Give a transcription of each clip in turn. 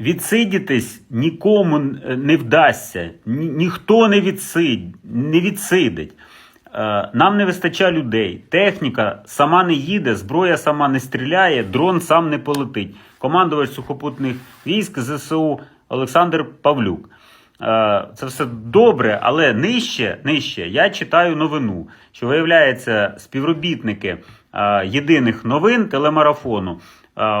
Відсидітись нікому не вдасться, Ні- ніхто не, відсид, не відсидить. Е, Нам не вистачає людей. Техніка сама не їде, зброя сама не стріляє, дрон сам не полетить. Командувач сухопутних військ ЗСУ Олександр Павлюк. Е, Це все добре, але нижче, нижче я читаю новину, що виявляється, співробітники е, єдиних новин телемарафону е,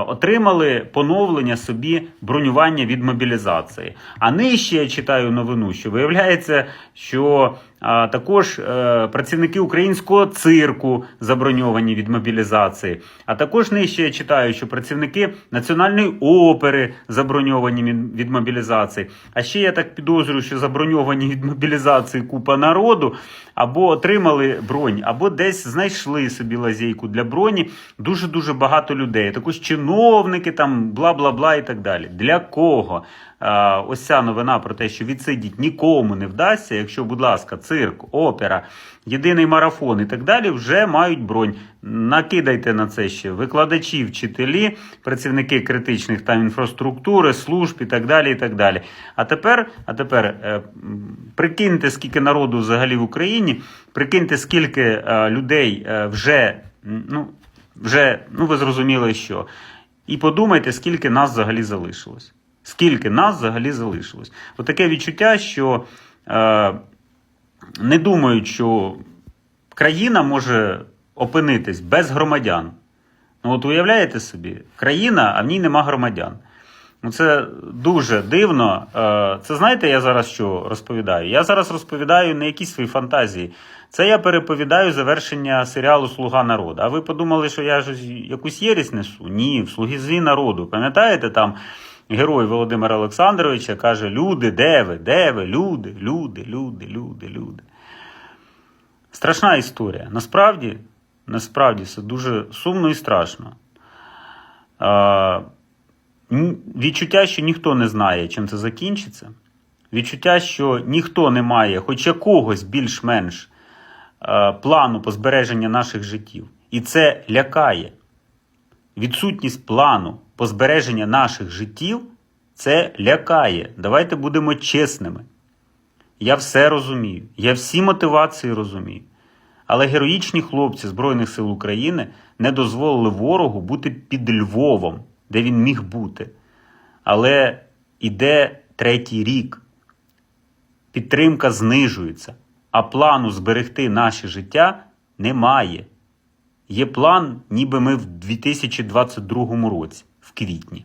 отримали поновлення собі бронювання від мобілізації. А нижче я читаю новину, що виявляється, що а, також е, працівники українського цирку заброньовані від мобілізації. А також нижче я читаю, що працівники національної опери заброньовані від- мобілізації. А ще я так підозрюю, що заброньовані від мобілізації купа народу, або отримали бронь, або десь знайшли собі лазейку для броні. Дуже дуже багато людей. Також чиновники, там бла бла бла і так далі. Для кого? А, ось ця новина про те, що відсидіть нікому не вдасться, якщо, будь ласка, цирк, опера, єдиний марафон і так далі вже мають бронь. Накидайте на це ще викладачі, вчителі, працівники критичних там інфраструктури, служб і так далі. і так далі. А тепер, а тепер е, прикиньте, скільки народу взагалі в Україні, прикиньте, скільки е, людей е, вже, ну, вже, ну ви зрозуміли, що. І подумайте, скільки нас взагалі залишилось. Скільки нас взагалі залишилось. От таке відчуття, що е, не думають, що країна може опинитись без громадян. Ну, от уявляєте собі, країна, а в ній нема громадян. Ну, це дуже дивно. Е, Це знаєте, я зараз що розповідаю? Я зараз розповідаю не якісь свої фантазії. Це я переповідаю завершення серіалу Слуга народу. А ви подумали, що я ж якусь єрість несу? Ні, в слугізі народу. Пам'ятаєте, там герой Володимира Олександровича каже: Люди, де ви? Де ви? Люди, люди, люди, люди, люди. Страшна історія. Насправді, насправді це дуже сумно і страшно. Відчуття, що ніхто не знає, чим це закінчиться. Відчуття, що ніхто не має хоч якогось більш-менш плану по збереження наших життів. І це лякає. Відсутність плану по наших життів це лякає. Давайте будемо чесними. Я все розумію, я всі мотивації розумію. Але героїчні хлопці Збройних сил України не дозволили ворогу бути під Львовом, де він міг бути. Але іде третій рік. Підтримка знижується, а плану зберегти наше життя немає. Є план, ніби ми в 2022 році, квітні.